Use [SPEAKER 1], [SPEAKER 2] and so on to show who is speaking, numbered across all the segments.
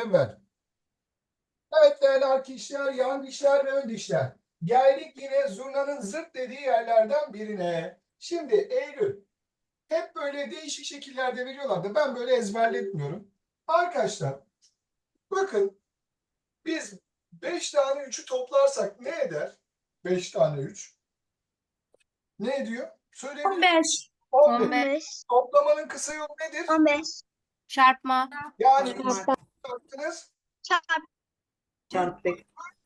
[SPEAKER 1] evvel. Evet değerli arkadaşlar, yan dişler ve ön dişler. Geldik yine zurnanın zırt dediği yerlerden birine. Şimdi Eylül. Hep böyle değişik şekillerde veriyorlardı. Ben böyle ezberletmiyorum. Arkadaşlar bakın biz 5 tane 3'ü toplarsak ne eder? 5 tane 3. Ne ediyor? Söyleyebilir
[SPEAKER 2] 15.
[SPEAKER 1] 15.
[SPEAKER 2] 15.
[SPEAKER 1] Toplamanın kısa yolu nedir?
[SPEAKER 2] 15.
[SPEAKER 3] Çarpma.
[SPEAKER 1] Yani
[SPEAKER 2] Çarpma.
[SPEAKER 1] Yaptınız
[SPEAKER 2] Çarp.
[SPEAKER 4] Çarptık.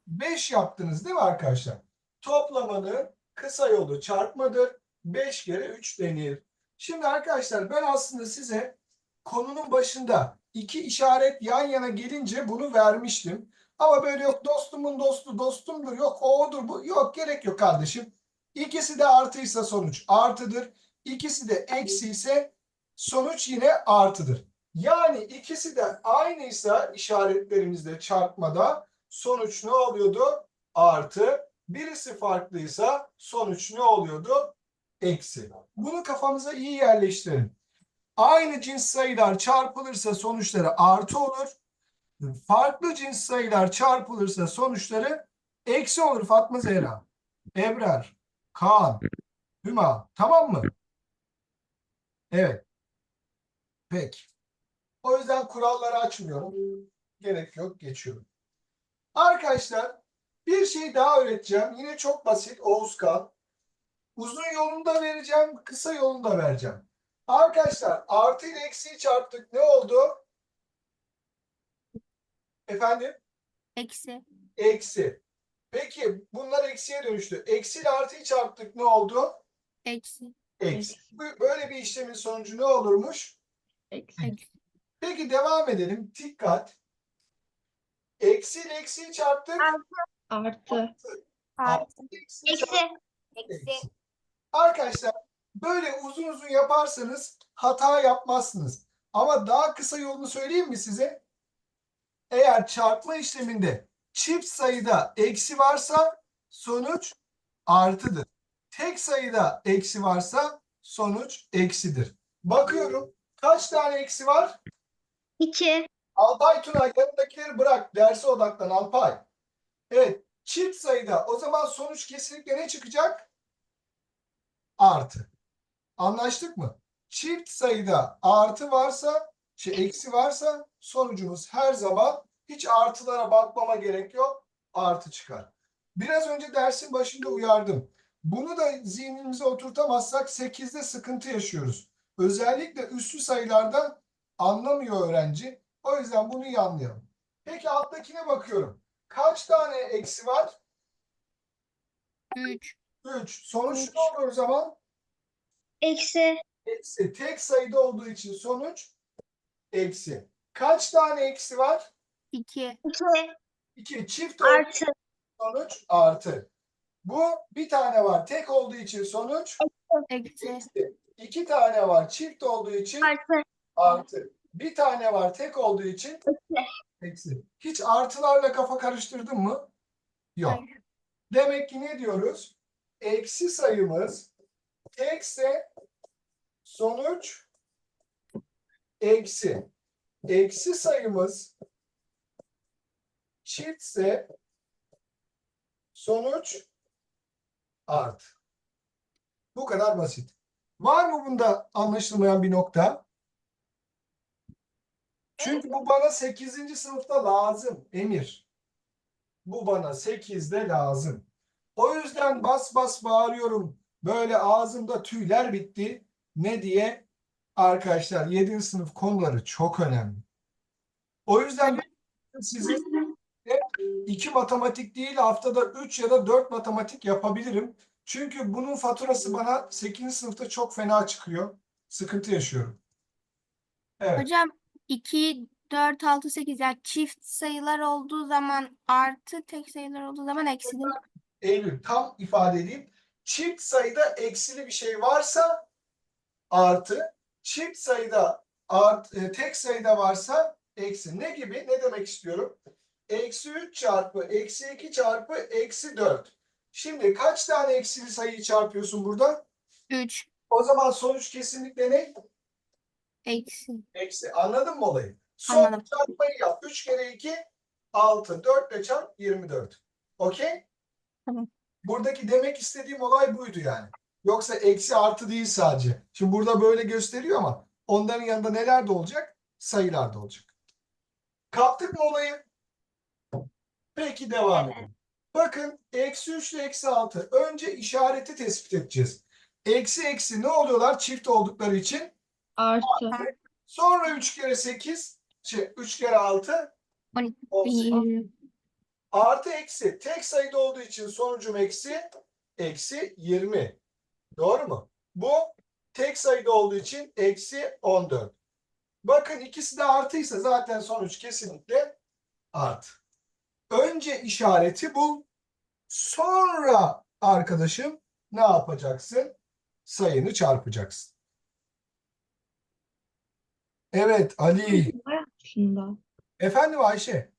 [SPEAKER 1] 5 yaptınız değil mi arkadaşlar? Toplamanın kısa yolu çarpmadır. 5 kere 3 denir. Şimdi arkadaşlar ben aslında size konunun başında iki işaret yan yana gelince bunu vermiştim. Ama böyle yok dostumun dostu dostumdur yok o odur bu yok gerek yok kardeşim. İkisi de artıysa sonuç artıdır. İkisi de eksi ise sonuç yine artıdır. Yani ikisi de aynıysa işaretlerimizde çarpmada sonuç ne oluyordu? Artı. Birisi farklıysa sonuç ne oluyordu? Eksi. Bunu kafamıza iyi yerleştirin. Aynı cins sayılar çarpılırsa sonuçları artı olur. Farklı cins sayılar çarpılırsa sonuçları eksi olur Fatma Zehra. Ebrar, Kaan, Hüma. Tamam mı? Evet. Peki. O yüzden kuralları açmıyorum. Gerek yok. Geçiyorum. Arkadaşlar bir şey daha öğreteceğim. Yine çok basit Oğuzkan. Uzun yolunu da vereceğim, kısa yolunu da vereceğim. Arkadaşlar artı ile eksiyi çarptık. Ne oldu? Efendim?
[SPEAKER 3] Eksi.
[SPEAKER 1] Eksi. Peki bunlar eksiye dönüştü. Eksi ile artıyı çarptık. Ne oldu?
[SPEAKER 3] Eksi.
[SPEAKER 1] Eksi. Böyle bir işlemin sonucu ne olurmuş?
[SPEAKER 3] Eksi.
[SPEAKER 1] Peki devam edelim. Dikkat. Eksi eksiyi çarptık.
[SPEAKER 2] Artı.
[SPEAKER 1] Artı.
[SPEAKER 2] Eksi.
[SPEAKER 1] Eksi. Arkadaşlar böyle uzun uzun yaparsanız hata yapmazsınız. Ama daha kısa yolunu söyleyeyim mi size? Eğer çarpma işleminde çift sayıda eksi varsa sonuç artıdır. Tek sayıda eksi varsa sonuç eksidir. Bakıyorum kaç tane eksi var?
[SPEAKER 2] 2.
[SPEAKER 1] Alpay Tuna yanındakileri bırak. Derse odaklan Alpay. Evet. Çift sayıda o zaman sonuç kesinlikle ne çıkacak? Artı. Anlaştık mı? Çift sayıda artı varsa, şey, eksi varsa sonucumuz her zaman hiç artılara bakmama gerek yok. Artı çıkar. Biraz önce dersin başında uyardım. Bunu da zihnimize oturtamazsak 8'de sıkıntı yaşıyoruz. Özellikle üslü sayılarda anlamıyor öğrenci. O yüzden bunu iyi anlayalım. Peki alttakine bakıyorum. Kaç tane eksi var?
[SPEAKER 3] 3.
[SPEAKER 1] 3. Sonuç
[SPEAKER 2] Üç.
[SPEAKER 1] ne olur o zaman?
[SPEAKER 2] Eksi.
[SPEAKER 1] Eksi. Tek sayıda olduğu için sonuç eksi. Kaç tane eksi var?
[SPEAKER 3] 2.
[SPEAKER 2] 2.
[SPEAKER 1] 2. Çift olduğu
[SPEAKER 2] Artı.
[SPEAKER 1] sonuç artı. Bu bir tane var. Tek olduğu için sonuç
[SPEAKER 3] Eksi.
[SPEAKER 1] eksi. İki tane var. Çift olduğu için
[SPEAKER 2] Artı.
[SPEAKER 1] Artı. Bir tane var. Tek olduğu için eksi. Hiç artılarla kafa karıştırdın mı? Yok. Demek ki ne diyoruz? Eksi sayımız tekse sonuç eksi. Eksi sayımız çiftse sonuç artı. Bu kadar basit. Var mı bunda anlaşılmayan bir nokta? Çünkü bu bana 8. sınıfta lazım Emir. Bu bana 8'de lazım. O yüzden bas bas bağırıyorum. Böyle ağzımda tüyler bitti. Ne diye? Arkadaşlar 7. sınıf konuları çok önemli. O yüzden size iki matematik değil haftada 3 ya da 4 matematik yapabilirim. Çünkü bunun faturası bana 8. sınıfta çok fena çıkıyor. Sıkıntı yaşıyorum. Evet.
[SPEAKER 3] Hocam 2, 4, 6, 8 yani çift sayılar olduğu zaman artı tek sayılar olduğu zaman eksidir.
[SPEAKER 1] Eylül tam ifade edeyim. Çift sayıda eksili bir şey varsa artı, çift sayıda art, e, tek sayıda varsa eksi. Ne gibi? Ne demek istiyorum? Eksi 3 çarpı eksi 2 çarpı eksi 4. Şimdi kaç tane eksili sayıyı çarpıyorsun burada?
[SPEAKER 3] 3.
[SPEAKER 1] O zaman sonuç kesinlikle ne?
[SPEAKER 3] Eksi.
[SPEAKER 1] Eksi. Anladın mı olayı? Son
[SPEAKER 3] Anladım.
[SPEAKER 1] çarpmayı yap. 3 kere 2 6. 4 ile çarp 24. Okey?
[SPEAKER 3] Tamam.
[SPEAKER 1] Buradaki demek istediğim olay buydu yani. Yoksa eksi artı değil sadece. Şimdi burada böyle gösteriyor ama onların yanında neler de olacak? Sayılar da olacak. Kaptık mı olayı? Peki devam edelim. Bakın eksi 3 ile eksi 6. Önce işareti tespit edeceğiz. Eksi eksi ne oluyorlar çift oldukları için?
[SPEAKER 2] Artı.
[SPEAKER 1] Sonra 3 kere 8, şey 3 kere 6
[SPEAKER 3] On iki.
[SPEAKER 1] 18. Artı eksi tek sayıda olduğu için sonucum eksi eksi 20. Doğru mu? Bu tek sayıda olduğu için eksi 14. Bakın ikisi de artıysa zaten sonuç kesinlikle artı. Önce işareti bul. Sonra arkadaşım ne yapacaksın? Sayını çarpacaksın. Evet Ali.
[SPEAKER 2] Aslında.
[SPEAKER 1] Efendim Ayşe.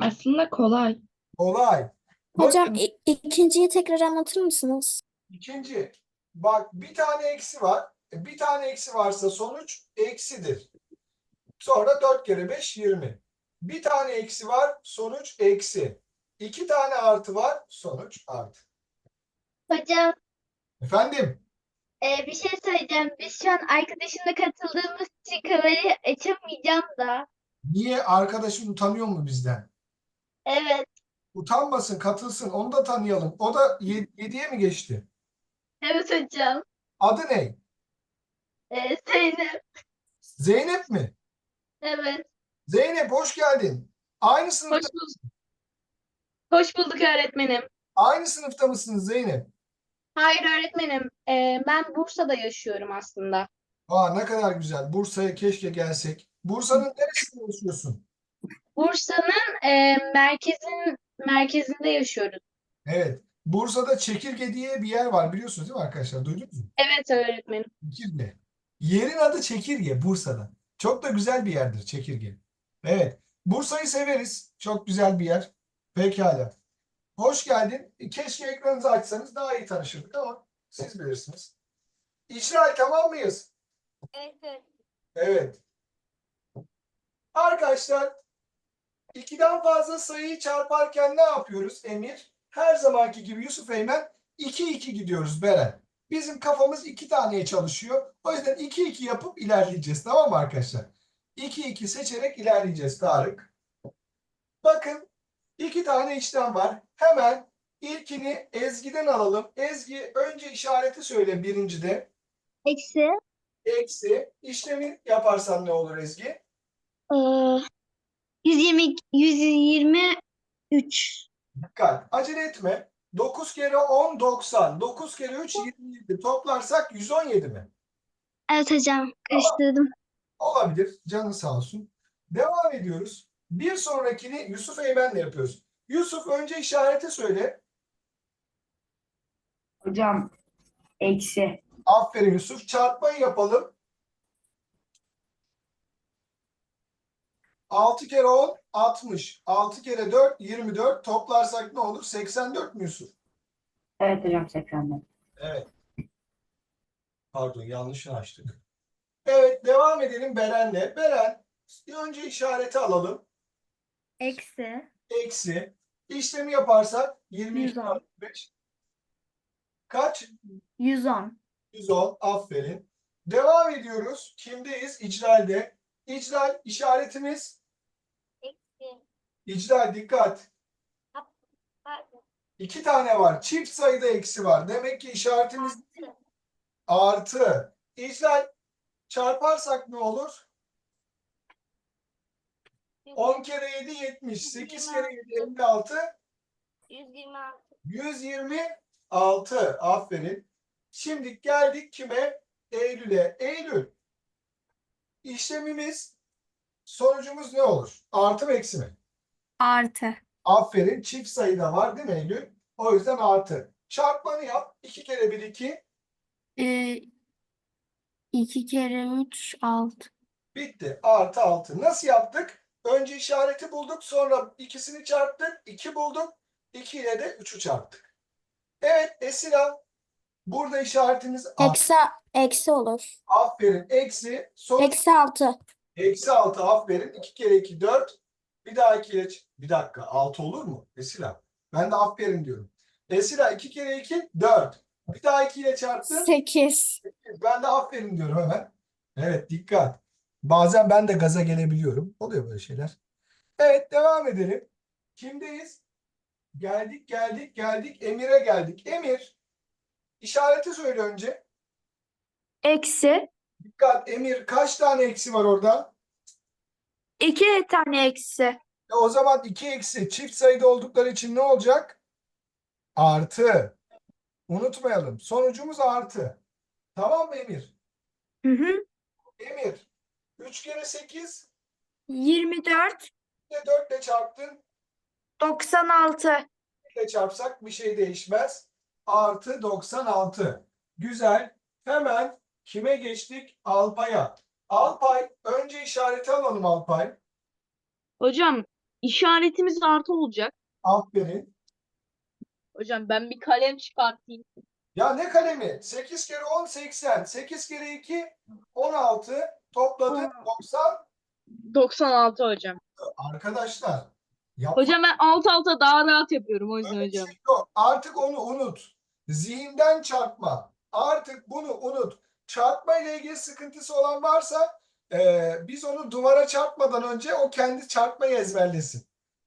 [SPEAKER 2] Aslında kolay.
[SPEAKER 1] Olay.
[SPEAKER 5] Hocam
[SPEAKER 1] Bakın
[SPEAKER 5] i- ikinciyi tekrar anlatır mısınız?
[SPEAKER 1] ikinci. Bak bir tane eksi var. E, Bir tane eksi varsa sonuç eksidir. Sonra 4 kere 5 20. Bir tane eksi var sonuç eksi. İki tane artı var sonuç artı.
[SPEAKER 6] Hocam
[SPEAKER 1] Efendim
[SPEAKER 6] e, bir şey söyleyeceğim. Biz şu an arkadaşımla katıldığımız için kamerayı açamayacağım da.
[SPEAKER 1] niye arkadaşın utanıyor mu bizden?
[SPEAKER 6] Evet,
[SPEAKER 1] Utanmasın katılsın onu da tanıyalım. O da 7'ye mi geçti?
[SPEAKER 6] evet hocam.
[SPEAKER 1] Adı ne?
[SPEAKER 6] E, Zeynep,
[SPEAKER 1] Zeynep mi?
[SPEAKER 6] evet.
[SPEAKER 1] Zeynep hoş geldin. Aynı
[SPEAKER 6] Hoş
[SPEAKER 1] sınıfta,
[SPEAKER 6] bulduk. Hoş bulduk öğretmenim.
[SPEAKER 1] aynı sınıfta mısınız Zeynep?
[SPEAKER 6] Hayır öğretmenim. E, ben Bursa'da yaşıyorum aslında.
[SPEAKER 1] Aa ne kadar güzel. Bursa'ya keşke gelsek. Bursa'nın neresinde yaşıyorsun?
[SPEAKER 6] Bursa'nın e, merkezin merkezinde yaşıyoruz.
[SPEAKER 1] Evet. Bursa'da Çekirge diye bir yer var biliyorsunuz değil mi arkadaşlar? Duydunuz mu?
[SPEAKER 6] Evet öğretmenim.
[SPEAKER 1] Çekirge. Yerin adı Çekirge Bursa'da. Çok da güzel bir yerdir Çekirge. Evet. Bursa'yı severiz. Çok güzel bir yer. Pekala. Hoş geldin. Keşke ekranınızı açsanız daha iyi tanışırdık ama siz bilirsiniz. İşral tamam mıyız?
[SPEAKER 6] Evet.
[SPEAKER 1] Evet. Arkadaşlar ikiden fazla sayıyı çarparken ne yapıyoruz Emir? Her zamanki gibi Yusuf Eymen 2-2 gidiyoruz Beren. Bizim kafamız iki taneye çalışıyor. O yüzden 2-2 yapıp ilerleyeceğiz. Tamam mı arkadaşlar? 2-2 seçerek ilerleyeceğiz Tarık. Bakın iki tane işlem var. Hemen ilkini Ezgi'den alalım. Ezgi önce işareti söyle birincide.
[SPEAKER 2] Eksi.
[SPEAKER 1] Eksi. İşlemi yaparsan ne olur Ezgi?
[SPEAKER 2] Ee, 120, 123.
[SPEAKER 1] Dikkat. Acele etme. 9 kere 10 90. 9 kere 3 27. Toplarsak 117 mi?
[SPEAKER 2] Evet hocam. Karıştırdım.
[SPEAKER 1] Olabilir. Canın sağ olsun. Devam ediyoruz. Bir sonrakini Yusuf Eymen'le yapıyoruz. Yusuf önce işareti söyle.
[SPEAKER 4] Hocam eksi.
[SPEAKER 1] Aferin Yusuf. Çarpmayı yapalım. 6 kere 10 60. 6 kere 4 24. Toplarsak ne olur? 84 mü Yusuf?
[SPEAKER 4] Evet hocam 84.
[SPEAKER 1] Evet. Pardon yanlışını açtık. Evet devam edelim Beren'le. Beren önce işareti alalım.
[SPEAKER 2] Eksi.
[SPEAKER 1] Eksi. İşlemi yaparsak 22
[SPEAKER 2] 110.
[SPEAKER 1] artı 5. Kaç?
[SPEAKER 2] 110.
[SPEAKER 1] 110. Aferin. Devam ediyoruz. Kimdeyiz? İcral'de. İcral işaretimiz. İcral dikkat. İki tane var. Çift sayıda eksi var. Demek ki işaretimiz artı. İcral çarparsak ne olur? 10 kere 7 70. 8 kere 7 56.
[SPEAKER 6] 126.
[SPEAKER 1] 126. Aferin. Şimdi geldik kime? Eylül'e. Eylül. İşlemimiz sonucumuz ne olur? Artı mı eksi mi?
[SPEAKER 3] Artı.
[SPEAKER 1] Aferin. Çift sayıda var değil mi Eylül? O yüzden artı. Çarpmanı yap. 2 kere 1 2.
[SPEAKER 3] Ee, iki kere üç altı.
[SPEAKER 1] Bitti. Artı 6. Nasıl yaptık? Önce işareti bulduk. Sonra ikisini çarptık. 2 bulduk. 2 ile de 3'ü çarptık. Evet Esila. Burada işaretimiz.
[SPEAKER 5] Eksi, eksi olur.
[SPEAKER 1] Aferin. Eksi. Sonuç
[SPEAKER 5] Eksi altı.
[SPEAKER 1] Eksi 6 aferin. 2 kere 2 4. Bir daha 2 ile bir dakika 6 olur mu? Esila. Ben de aferin diyorum. Esila 2 kere 2 4. Bir daha 2 ile çarptın.
[SPEAKER 5] 8.
[SPEAKER 1] Ben de aferin diyorum hemen. Evet dikkat. Bazen ben de gaza gelebiliyorum. Oluyor böyle şeyler. Evet devam edelim. Kimdeyiz? Geldik geldik geldik. Emir'e geldik. Emir işareti söyle önce.
[SPEAKER 3] Eksi.
[SPEAKER 1] Dikkat Emir kaç tane eksi var orada?
[SPEAKER 3] iki tane eksi.
[SPEAKER 1] E o zaman 2 eksi çift sayıda oldukları için ne olacak? Artı. Unutmayalım. Sonucumuz artı. Tamam mı Emir?
[SPEAKER 3] Hı hı.
[SPEAKER 1] Emir 3 kere 8
[SPEAKER 3] 24.
[SPEAKER 1] 4 ile çarptın.
[SPEAKER 3] 96.
[SPEAKER 1] ile çarpsak bir şey değişmez. Artı 96. Güzel. Hemen kime geçtik? Alpay'a. Alpay, önce işareti alalım Alpay.
[SPEAKER 7] Hocam işaretimiz artı olacak.
[SPEAKER 1] Aferin.
[SPEAKER 7] Hocam ben bir kalem çıkartayım.
[SPEAKER 1] Ya ne kalemi? 8 kere 10, 80. 8 kere 2, 16. Topladık 90.
[SPEAKER 7] 96 hocam.
[SPEAKER 1] Arkadaşlar. Yapma.
[SPEAKER 7] Hocam ben alt alta daha rahat yapıyorum o yüzden
[SPEAKER 1] Öyle
[SPEAKER 7] hocam.
[SPEAKER 1] şey yok. Artık onu unut. Zihinden çarpma. Artık bunu unut. Çarpma ile ilgili sıkıntısı olan varsa eee, biz onu duvara çarpmadan önce o kendi çarpmayı ezberlesin.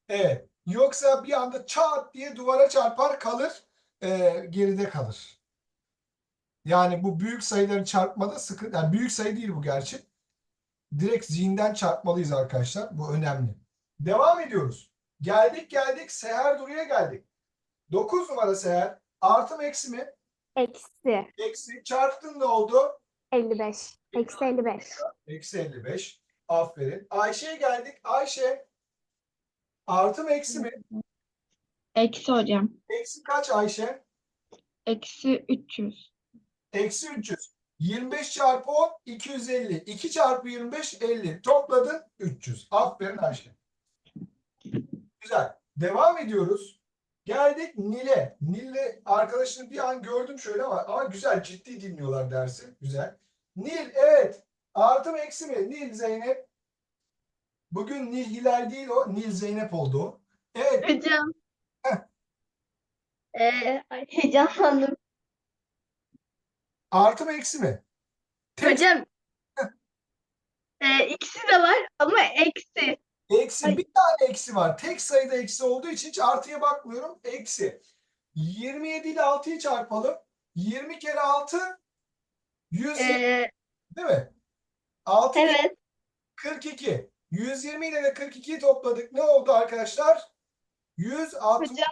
[SPEAKER 1] Evet. Yoksa bir anda çat diye duvara çarpar kalır. eee, geride kalır. Yani bu büyük sayıları çarpmada sıkıntı. Yani büyük sayı değil bu gerçi. Direkt zihinden çarpmalıyız arkadaşlar. Bu önemli. Devam ediyoruz. Geldik geldik. Seher Duru'ya geldik. 9 numara Seher. Artı mı eksi mi?
[SPEAKER 2] Eksi
[SPEAKER 1] Eksi. Çarptın ne oldu?
[SPEAKER 2] 55. Eksi 55.
[SPEAKER 1] Eksi 55. Aferin. Ayşe'ye geldik. Ayşe. Artı mı eksi mi?
[SPEAKER 3] Eksi hocam.
[SPEAKER 1] Eksi kaç Ayşe?
[SPEAKER 3] Eksi 300.
[SPEAKER 1] Eksi 300. 25 çarpı 10 250. 2 çarpı 25 50. Topladın 300. Aferin Ayşe. Güzel. Devam ediyoruz. Geldik Nil'e. Nil'le arkadaşını bir an gördüm şöyle ama, ama güzel ciddi dinliyorlar dersi. Güzel. Nil evet. Artı mı eksi mi? Nil Zeynep. Bugün Nil Hilal değil o. Nil Zeynep oldu o. Evet.
[SPEAKER 6] Hocam.
[SPEAKER 1] Heh.
[SPEAKER 6] Ee, ay, heyecanlandım.
[SPEAKER 1] Artı mı eksi mi? Tek
[SPEAKER 6] Hocam. Ee, ikisi de var ama eksi.
[SPEAKER 1] Eksi
[SPEAKER 6] Ay.
[SPEAKER 1] bir tane eksi var. Tek sayıda eksi olduğu için hiç artıya bakmıyorum. Eksi. 27 ile 6'yı çarpalım. 20 kere 6 100
[SPEAKER 6] Ee,
[SPEAKER 1] değil mi? 6 kere
[SPEAKER 6] evet.
[SPEAKER 1] 42. 120 ile de 42'yi topladık. Ne oldu arkadaşlar? 162.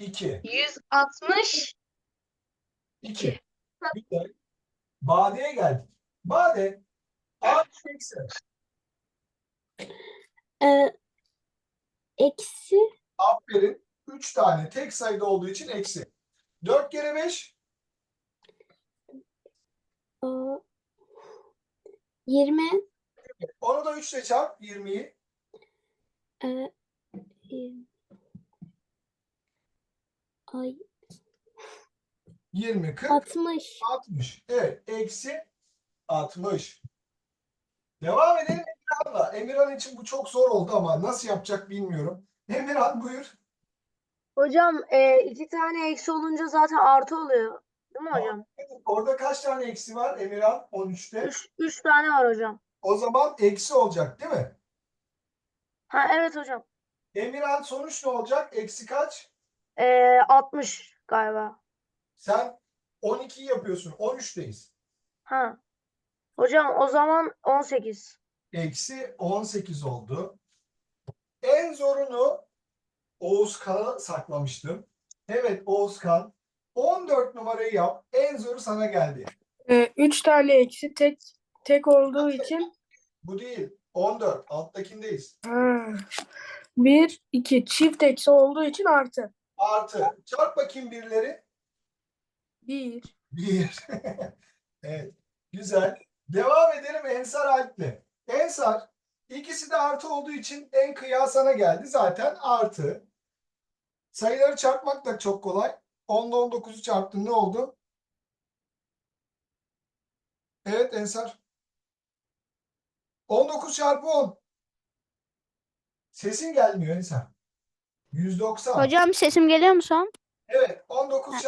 [SPEAKER 6] Hocam 160.
[SPEAKER 1] 2. Güzel. Bade'ye geldik. Bade. Artı eksi.
[SPEAKER 5] Ee, eksi
[SPEAKER 1] Aferin. 3 tane tek sayıda olduğu için eksi. 4 kere 5
[SPEAKER 5] aa, 20
[SPEAKER 1] onu da 3 ile çarp 20'yi.
[SPEAKER 5] e, yirmi- ay
[SPEAKER 1] 20, 40,
[SPEAKER 5] 60
[SPEAKER 1] 60. Evet. Eksi 60. Devam edelim Emirhan'la. Emirhan için bu çok zor oldu ama nasıl yapacak bilmiyorum. Emirhan buyur.
[SPEAKER 8] Hocam e, iki tane eksi olunca zaten artı oluyor. Değil mi hocam?
[SPEAKER 1] Orada kaç tane eksi var Emirhan? 13'te.
[SPEAKER 8] Üç, üç tane var hocam.
[SPEAKER 1] O zaman eksi olacak değil mi?
[SPEAKER 8] Ha evet hocam.
[SPEAKER 1] Emirhan sonuç ne olacak? Eksi kaç?
[SPEAKER 8] E, 60 galiba.
[SPEAKER 1] Sen 12 yapıyorsun. 13'teyiz.
[SPEAKER 8] Ha. Hocam o zaman 18.
[SPEAKER 1] Eksi 18 oldu. En zorunu Oğuzkan'a saklamıştım. Evet Oğuzkan. 14 numarayı yap. En zoru sana geldi.
[SPEAKER 9] Ee, üç tane eksi tek tek olduğu için
[SPEAKER 1] Bu değil. 14. Alttakindeyiz.
[SPEAKER 9] ha, bir iki çift eksi olduğu için artı
[SPEAKER 1] Artı. Çarp bakayım birileri.
[SPEAKER 9] Bir
[SPEAKER 1] Bir. Evet. Güzel. Devam edelim Ensar Alp'le. Ensar. ikisi de artı olduğu için en kıya sana geldi. Zaten artı. Sayıları çarpmak da çok kolay. 10'da 19'u çarptın ne oldu? Evet Ensar. 19 çarpı 10. Sesin gelmiyor Enisa. 190.
[SPEAKER 2] Hocam sesim geliyor mu son?
[SPEAKER 1] Evet 19 çarpı 10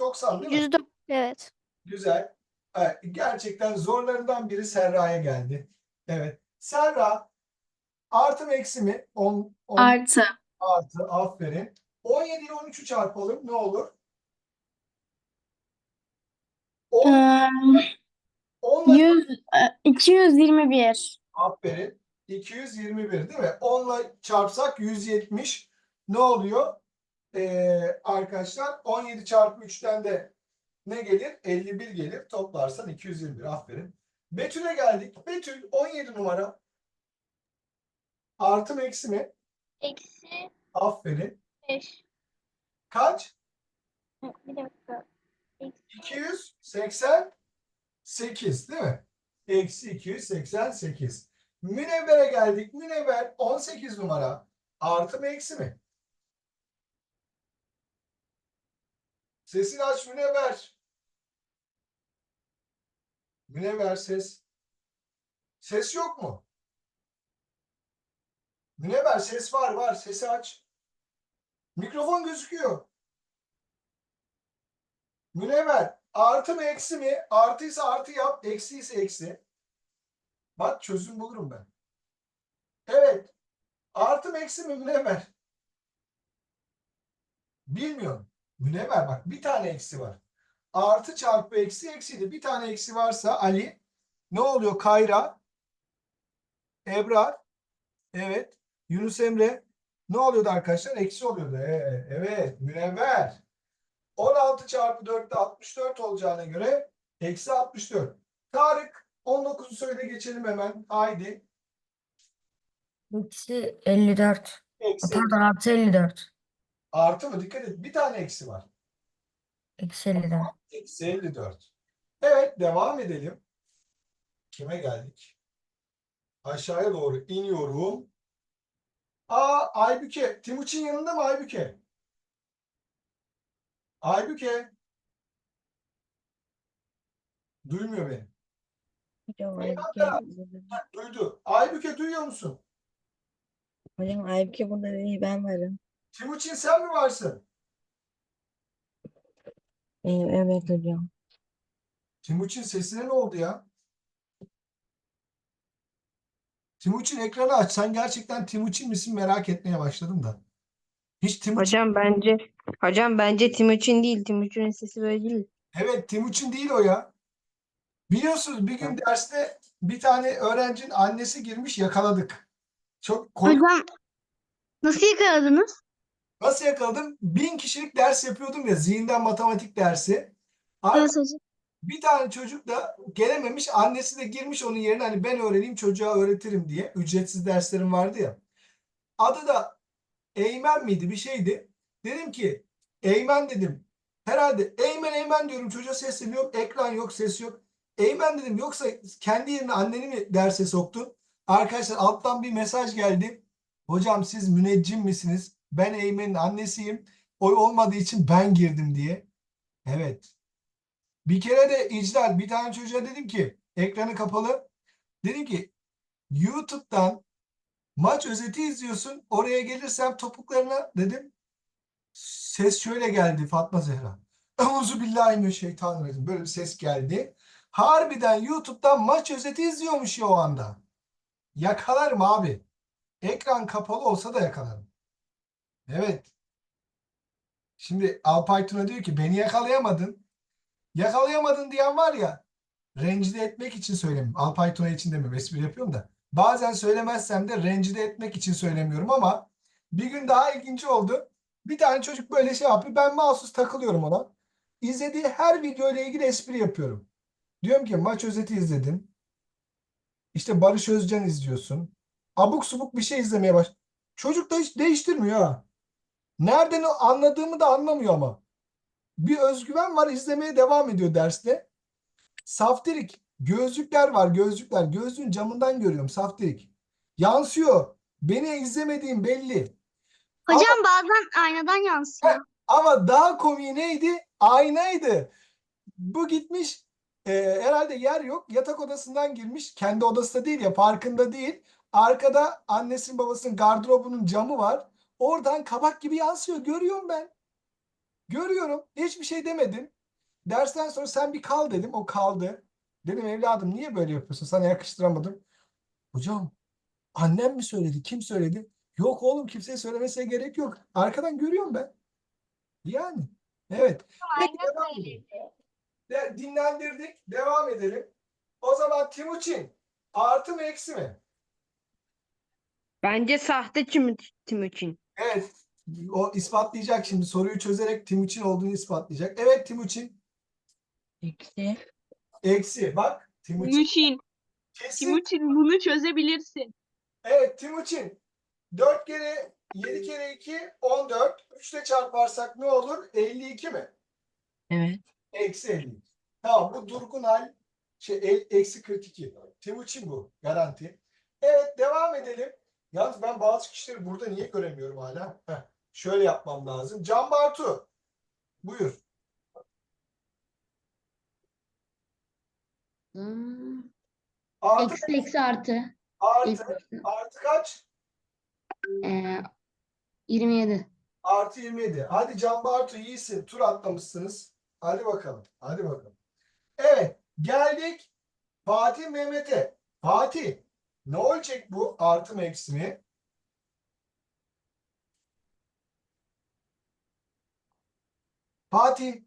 [SPEAKER 1] 190 değil mi?
[SPEAKER 2] Yüzde evet.
[SPEAKER 1] Güzel. Evet, gerçekten zorlarından biri Serra'ya geldi. Evet. Serra artı mı eksi mi? 10, 10
[SPEAKER 7] Artı.
[SPEAKER 1] artı aferin. 17 ile 13'ü çarpalım ne olur? 10, 10 ile
[SPEAKER 7] 221.
[SPEAKER 1] aferin. 221 değil mi? 10 ile çarpsak 170 ne oluyor? Ee, arkadaşlar 17 çarpı 3'ten de ne gelir? 51 gelir. Toplarsan 221. Aferin. Betül'e geldik. Betül 17 numara. Artı mı eksi mi?
[SPEAKER 6] Eksi
[SPEAKER 1] Aferin.
[SPEAKER 6] 5.
[SPEAKER 1] Kaç?
[SPEAKER 6] Bir dakika. Eksi
[SPEAKER 1] 288 değil mi? Eksi 288. Münevver'e geldik. Münevver 18 numara. Artı mı eksi mi? Sesini aç Münevver. Münevver ses. Ses yok mu? Münevver ses var var. Sesi aç. Mikrofon gözüküyor. Münevver artı mı eksi mi? Artıysa artı yap, eksi ise eksi. Bak çözüm bulurum ben. Evet. Artı mı eksi mi Münevver? Bilmiyorum. Münevver bak bir tane eksi var. Artı çarpı eksi eksiydi. Bir tane eksi varsa Ali ne oluyor? Kayra Ebrar evet Yunus Emre ne oluyordu arkadaşlar? Eksi oluyordu. Ee, evet Münevver 16 çarpı 4'te 64 olacağına göre eksi 64. Tarık 19'u söyle geçelim hemen. Haydi.
[SPEAKER 10] Eksi 54.
[SPEAKER 1] Eksi.
[SPEAKER 10] Pardon artı 54.
[SPEAKER 1] Artı mı? Dikkat et. Bir tane eksi var.
[SPEAKER 10] Eksi 54.
[SPEAKER 1] Eksi 54. Evet devam edelim. Kime geldik? Aşağıya doğru iniyorum. Aa Aybüke. Timuçin yanında mı Aybüke? Aybüke. Duymuyor beni.
[SPEAKER 10] Hocam
[SPEAKER 1] Aybüke
[SPEAKER 10] Aybüke,
[SPEAKER 1] Duydu. Aybüke duyuyor musun?
[SPEAKER 10] hocam Aybüke burada değil ben varım.
[SPEAKER 1] Timuçin sen mi varsın?
[SPEAKER 10] Ee, evet hocam.
[SPEAKER 1] Timuçin sesine ne oldu ya? Timuçin ekranı aç. Sen gerçekten Timuçin misin merak etmeye başladım da. Hiç Timuçin.
[SPEAKER 11] Hocam bence hocam bence Timuçin değil. Timuçin'in sesi böyle değil.
[SPEAKER 1] Evet Timuçin değil o ya. Biliyorsunuz bir gün derste bir tane öğrencinin annesi girmiş yakaladık. Çok kork-
[SPEAKER 6] Hocam nasıl yakaladınız?
[SPEAKER 1] Nasıl yakaladım? Bin kişilik ders yapıyordum ya zihinden matematik dersi.
[SPEAKER 6] Hocam.
[SPEAKER 1] Bir tane çocuk da gelememiş. Annesi de girmiş onun yerine hani ben öğreneyim çocuğa öğretirim diye. Ücretsiz derslerim vardı ya. Adı da Eymen miydi bir şeydi. Dedim ki Eymen dedim. Herhalde Eymen Eymen diyorum çocuğa sesleniyorum. Ekran yok ses yok. Eymen dedim yoksa kendi yerine anneni mi derse soktun? Arkadaşlar alttan bir mesaj geldi. Hocam siz müneccim misiniz? Ben Eymen'in annesiyim. Oy olmadığı için ben girdim diye. Evet. Bir kere de icra bir tane çocuğa dedim ki ekranı kapalı. Dedim ki YouTube'dan maç özeti izliyorsun. Oraya gelirsem topuklarına dedim. Ses şöyle geldi Fatma Zehra. Euzubillahimineşşeytanirracim. Böyle bir ses geldi. Harbiden YouTube'dan maç özeti izliyormuş ya o anda. Yakalarım abi. Ekran kapalı olsa da yakalarım. Evet. Şimdi Alpay Tuna diyor ki beni yakalayamadın. Yakalayamadın diyen var ya rencide etmek için söylemiyorum. Alpay Tuna için demiyorum. Espri yapıyorum da. Bazen söylemezsem de rencide etmek için söylemiyorum ama bir gün daha ilginç oldu. Bir tane çocuk böyle şey yapıyor. Ben mahsus takılıyorum ona. İzlediği her video ile ilgili espri yapıyorum. Diyorum ki maç özeti izledin. İşte Barış Özcan izliyorsun. Abuk subuk bir şey izlemeye baş. Çocuk da hiç değiştirmiyor ha. Nereden anladığımı da anlamıyor ama. Bir özgüven var izlemeye devam ediyor derste. Saftirik. Gözlükler var gözlükler. Gözlüğün camından görüyorum saftirik. Yansıyor. Beni izlemediğim belli.
[SPEAKER 6] Hocam bazen aynadan yansıyor.
[SPEAKER 1] Ama daha komiği neydi? Aynaydı. Bu gitmiş e, herhalde yer yok. Yatak odasından girmiş. Kendi odası da değil ya farkında değil. Arkada annesinin babasının gardırobunun camı var. Oradan kabak gibi yansıyor. Görüyorum ben. Görüyorum. Hiçbir şey demedim. Dersten sonra sen bir kal dedim. O kaldı. Dedim evladım niye böyle yapıyorsun? Sana yakıştıramadım. Hocam annem mi söyledi? Kim söyledi? Yok oğlum kimseye söylemesine gerek yok. Arkadan görüyorum ben. Yani. Evet. Peki, devam edelim. De- dinlendirdik. Devam edelim. O zaman Timuçin artı mı eksi mi?
[SPEAKER 11] Bence sahte Tim Timuçin.
[SPEAKER 1] Evet. O ispatlayacak şimdi. Soruyu çözerek Timuçin olduğunu ispatlayacak. Evet Timuçin.
[SPEAKER 10] Eksi.
[SPEAKER 1] Eksi. Bak Timuçin.
[SPEAKER 7] Timuçin.
[SPEAKER 1] Kesin.
[SPEAKER 7] Timuçin bunu çözebilirsin.
[SPEAKER 1] Evet Timuçin. 4 kere 7 kere 2 14. 3 ile çarparsak ne olur? 52 mi?
[SPEAKER 10] Evet.
[SPEAKER 1] Eksi 52. Tamam bu durgun hal şey el- eksi 42. Timuçin bu. Garanti. Evet devam edelim. Yalnız ben bazı kişileri burada niye göremiyorum hala? Heh, şöyle yapmam lazım. Can Bartu. Buyur. Artı,
[SPEAKER 6] Eksi eksi artı.
[SPEAKER 1] artı, artı kaç?
[SPEAKER 6] Ee, 27.
[SPEAKER 1] Artı 27. Hadi Can Bartu iyisin. Tur atlamışsınız. Hadi bakalım. Hadi bakalım. Evet. Geldik Fatih Mehmet'e. Fatih. Ne olacak bu artı mı eksi mi? Fatih.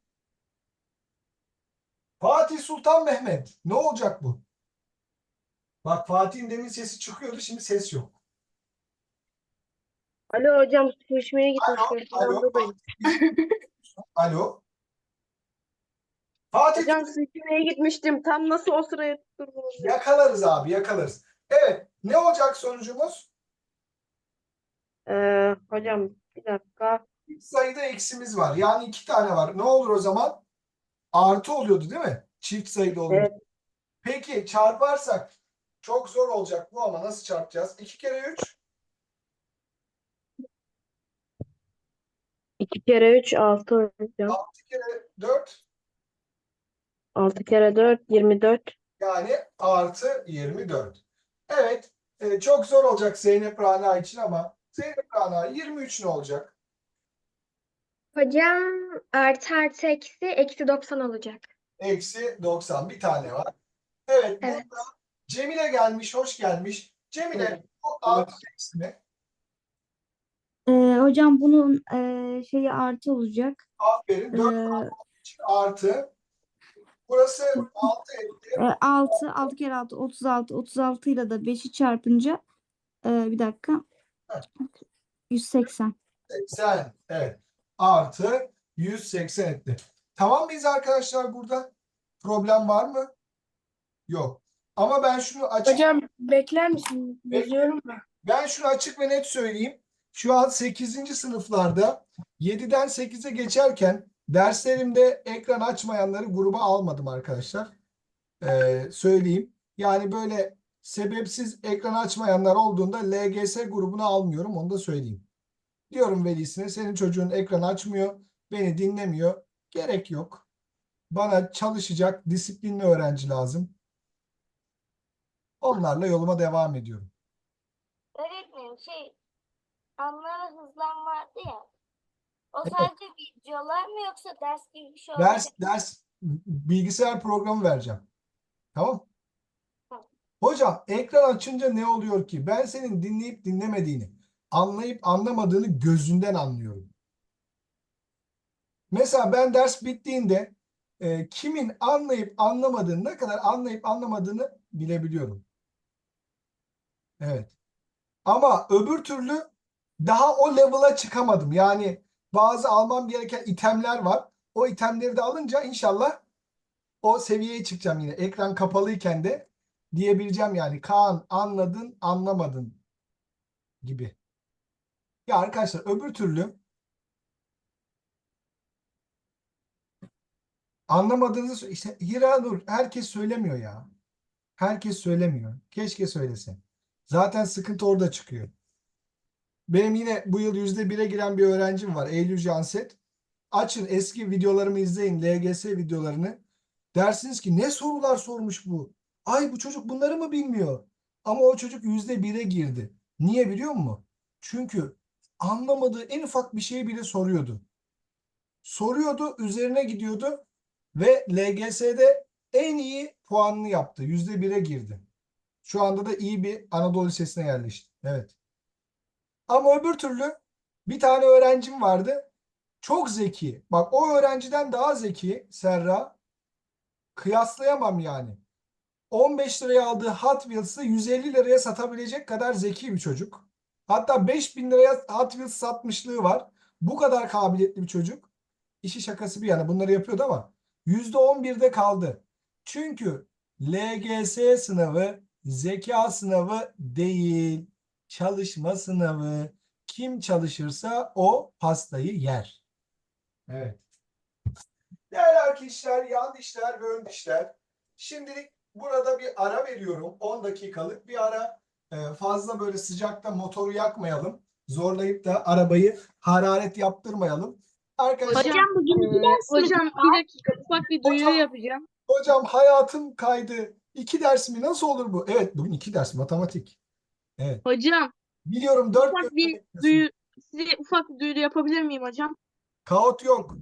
[SPEAKER 1] Fatih Sultan Mehmet. Ne olacak bu? Bak Fatih'in demin sesi çıkıyordu. Şimdi ses yok.
[SPEAKER 8] Alo hocam su içmeye
[SPEAKER 1] Alo, alo. Alo. Fatih
[SPEAKER 8] Hocam içmeye gitmiştim. Tam nasıl o sıraya tutturdunuz?
[SPEAKER 1] Yakalarız abi yakalarız. Evet ne olacak sonucumuz?
[SPEAKER 8] Ee, hocam bir dakika.
[SPEAKER 1] İlk sayıda eksimiz var. Yani iki tane var. Ne olur o zaman? Artı oluyordu değil mi? Çift sayıda oluyor.
[SPEAKER 8] Evet.
[SPEAKER 1] Peki çarparsak çok zor olacak bu ama nasıl çarpacağız? 2 kere 3
[SPEAKER 8] 2 kere 3 6 hocam.
[SPEAKER 1] 6 kere 4
[SPEAKER 8] 6 kere 4 24.
[SPEAKER 1] yani artı 24. Evet e, çok zor olacak Zeynep Rana için ama Zeynep Rana 23 ne olacak?
[SPEAKER 6] Hocam artı artı eksi eksi 90 olacak.
[SPEAKER 1] Eksi 90 bir tane var. Evet,
[SPEAKER 6] Evet.
[SPEAKER 1] burada Cemile gelmiş, hoş gelmiş. Cemile bu artı eksi mi?
[SPEAKER 7] Ee, hocam bunun ee, şeyi artı olacak.
[SPEAKER 1] Aferin. 4 artı. Burası 6 etti.
[SPEAKER 7] 6, 6 kere 6, 36. 36 ile de 5'i çarpınca ee, bir dakika. 180.
[SPEAKER 1] 80. Evet. Artı 180 etti. Tamam mıyız arkadaşlar burada? Problem var mı? Yok. Ama ben şunu açık
[SPEAKER 9] Hocam bekler misin?
[SPEAKER 1] Bekle.
[SPEAKER 9] Yazıyorum ben.
[SPEAKER 1] Ben şunu açık ve net söyleyeyim. Şu an 8. sınıflarda 7'den 8'e geçerken derslerimde ekran açmayanları gruba almadım arkadaşlar. Ee, söyleyeyim. Yani böyle sebepsiz ekran açmayanlar olduğunda LGS grubuna almıyorum. Onu da söyleyeyim. Diyorum velisine senin çocuğun ekran açmıyor, beni dinlemiyor. Gerek yok. Bana çalışacak, disiplinli öğrenci lazım. Onlarla yoluma devam ediyorum.
[SPEAKER 6] Öğretmenim şey anlara hızlan vardı ya. O sadece videolar mı yoksa ders gibi bir şey
[SPEAKER 1] Ders
[SPEAKER 6] olacak?
[SPEAKER 1] ders bilgisayar programı vereceğim. Tamam?
[SPEAKER 6] Tamam.
[SPEAKER 1] Hocam ekran açınca ne oluyor ki? Ben senin dinleyip dinlemediğini, anlayıp anlamadığını gözünden anlıyorum. Mesela ben ders bittiğinde e, kimin anlayıp anlamadığını, ne kadar anlayıp anlamadığını bilebiliyorum. Evet. Ama öbür türlü daha o level'a çıkamadım. Yani bazı almam gereken itemler var. O itemleri de alınca inşallah o seviyeye çıkacağım yine. Ekran kapalıyken de diyebileceğim yani Kaan anladın anlamadın gibi. Ya arkadaşlar öbür türlü anlamadığınızı işte Hiranur herkes söylemiyor ya. Herkes söylemiyor. Keşke söylese. Zaten sıkıntı orada çıkıyor. Benim yine bu yıl yüzde bire giren bir öğrencim var. Eylül Janset. Açın eski videolarımı izleyin. LGS videolarını. Dersiniz ki ne sorular sormuş bu? Ay bu çocuk bunları mı bilmiyor? Ama o çocuk yüzde bire girdi. Niye biliyor musun? Çünkü anlamadığı en ufak bir şeyi bile soruyordu. Soruyordu, üzerine gidiyordu ve LGS'de en iyi puanını yaptı. Yüzde bire girdi. Şu anda da iyi bir Anadolu Lisesi'ne yerleşti. Evet. Ama öbür türlü bir tane öğrencim vardı. Çok zeki. Bak o öğrenciden daha zeki Serra. Kıyaslayamam yani. 15 liraya aldığı Hot Wheels'ı 150 liraya satabilecek kadar zeki bir çocuk. Hatta 5000 liraya Hot Wheels satmışlığı var. Bu kadar kabiliyetli bir çocuk. İşi şakası bir yana bunları yapıyordu ama %11'de kaldı. Çünkü LGS sınavı zeka sınavı değil. Çalışma sınavı. Kim çalışırsa o pastayı yer. Evet. Değerli arkadaşlar, yan dişler ve ön dişler. Şimdilik burada bir ara veriyorum. 10 dakikalık bir ara. Ee, fazla böyle sıcakta motoru yakmayalım. Zorlayıp da arabayı hararet yaptırmayalım. Arkadaşlar
[SPEAKER 9] Hocam
[SPEAKER 5] bugün ders mi
[SPEAKER 9] Hocam bir dakika ufak bir duyuru
[SPEAKER 1] Hocam.
[SPEAKER 9] yapacağım.
[SPEAKER 1] hocam hayatım kaydı. İki ders mi? Nasıl olur bu? Evet bugün iki ders matematik. Evet.
[SPEAKER 9] Hocam
[SPEAKER 1] Biliyorum dört
[SPEAKER 9] ufak bir duyuru size ufak bir duyuru yapabilir miyim hocam?
[SPEAKER 1] Kaot yok.